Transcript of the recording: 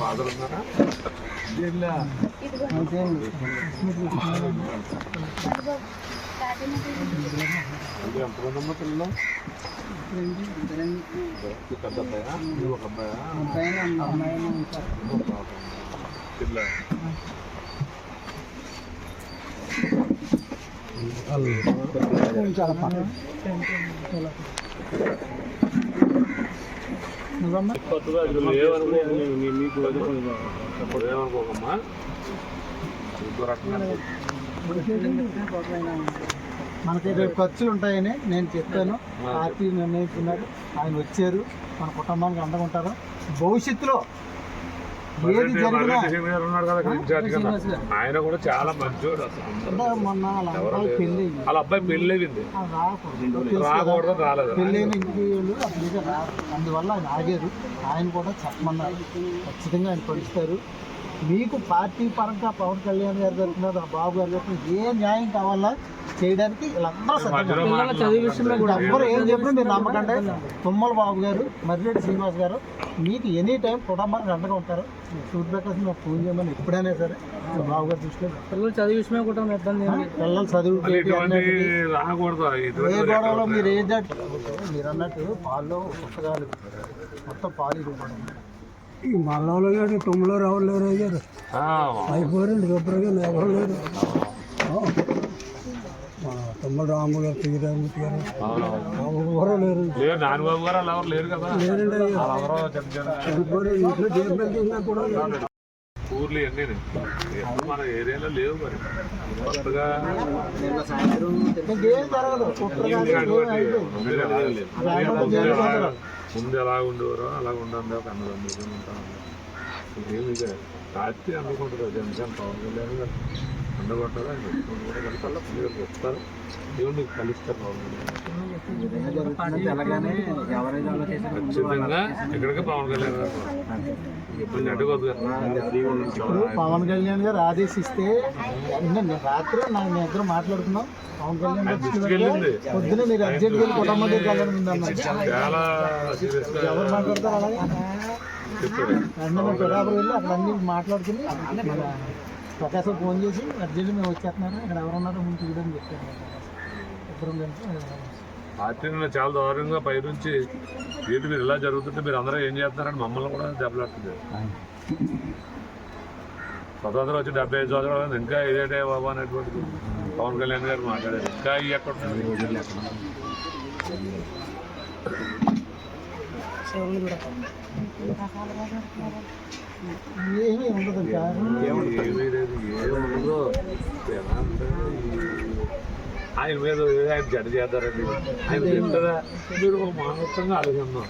Father ఉన్నారా అంటే ఎంతమంది అమ్మా పిల్లలు పెద్ద అబ్బాయా ఒక అబ్బాయా ఏమనుకోకమ్మా ఇంకో రకంగా మనకి రేపు ఖర్చులు ఉంటాయని నేను చెప్పాను. పార్టీ నిర్ణయించుకున్నారు. ఆయన వచ్చారు. మన కుటుంబానికి అండగా ఉంటారు. భవిష్యత్తులో ఏది జరిగినా ఆయన కూడా చాలా మంచోడు అసలు. వాళ్ళ అబ్బాయి పెళ్ళి అయింది. రాకూడదు. రాలేదు. పెళ్ళైన అందువల్ల ఆయన ఆగారు. ఆయన కూడా చెప్పమన్నారు. ఖచ్చితంగా ఆయన పరుస్తారు మీకు పార్టీ పరంగా పవన్ కళ్యాణ్ గారు జరుగుతున్నారు ఆ బాబు గారు జరుగుతున్నారు ఏ న్యాయం కావాలా? చేయడానికి వీళ్ళందరూ ఎవ్వరు ఏం చెప్పినా మీరు నమ్మకండి. తుమ్మల బాబు గారు మర్రెడ్డి శ్రీనివాస్ గారు మీకు ఎనీ టైం కుటుంబానికి అండగా ఉంటారు. సూట్ ప్రకాశం నాకు ఫోన్ చేయమని ఎప్పుడైనా సరే బాబు గారు పెట్టండి. పిల్లలు చదివి విషయమే కూడా ఇబ్బంది. పిల్లలు చదువు రాకూడదు. ఏ గొడవలో మీరు మీరు అన్నట్టు పాల్లో పుస్తకాలు మొత్తం పాలు ఇవ్వడం ఈ గారు అయ్యారు. శుభ్రంగా ఎవరు లేరు తమ్ముడు రాము గారు తీరామూర్తి గారు. అవునవును. ఎవరు లేరు. లేరు నాన్నబాబు గారు అలా ఎవరు లేరు కదా. లేరండి. ఇంట్లో జీవితం చేసినా కూడా. ఊర్లు ఎన్ని మన ఏరియాలో లేవు మరి. కొత్తగా. ముందు ఎలా-? ముందు ఉండేవారో? అలా ఉండండి ఒక అన్నదమ్ములు ఉంటాం రాత్రి అందుకుంటారు జనసేన పవన్ కళ్యాణ్ గారు అందుకుంటారు ఆయన పెట్టుకొని కూడా కలుస్తారు మీరు పవన్ ఖచ్చితంగా ఎక్కడికి పవన్ కళ్యాణ్ గారు ఇబ్బంది కదా. ఇప్పుడు పవన్ కళ్యాణ్ గారు ఆదేశిస్తే రాత్రి మీ ఇద్దరు మాట్లాడుకున్నాం. పవన్ కళ్యాణ్ పొద్దున మీరు అర్జెంట్ గారి కుటుంబం గా ఎవరు మాట్లాడతారు అలాగే? అక్కడ అన్ని మాట్లాడుకుని ప్రకాశం ఫోన్ చేసి అర్జెంట్ మేము వచ్చేస్తున్నారు? ఇక్కడ ఎవరున్నారో ముందు చూడని చెప్పారు. ఇద్దరం చాలా దారుణంగా పైనుంచి ఏంటి మీరు ఇలా జరుగుతుంటే మీరు అందరూ ఏం చేస్తున్నారని మమ్మల్ని కూడా దెబ్బలాడుతుంది. స్వతంత్రం వచ్చి డెబ్బై ఐదు సంవత్సరాలు ఇంకా ఇదేటే బాబా అనేటువంటి పవన్ కళ్యాణ్ గారు మాట్లాడారు. ఇంకా ఇవి ఎక్కడ ఏమీ ఉండదు. ఆయన మీద ఆయన జడ చేద్దారండి ఆయన చెప్తారా? మీరు మానవత్వంగా ఆలోచిద్దాం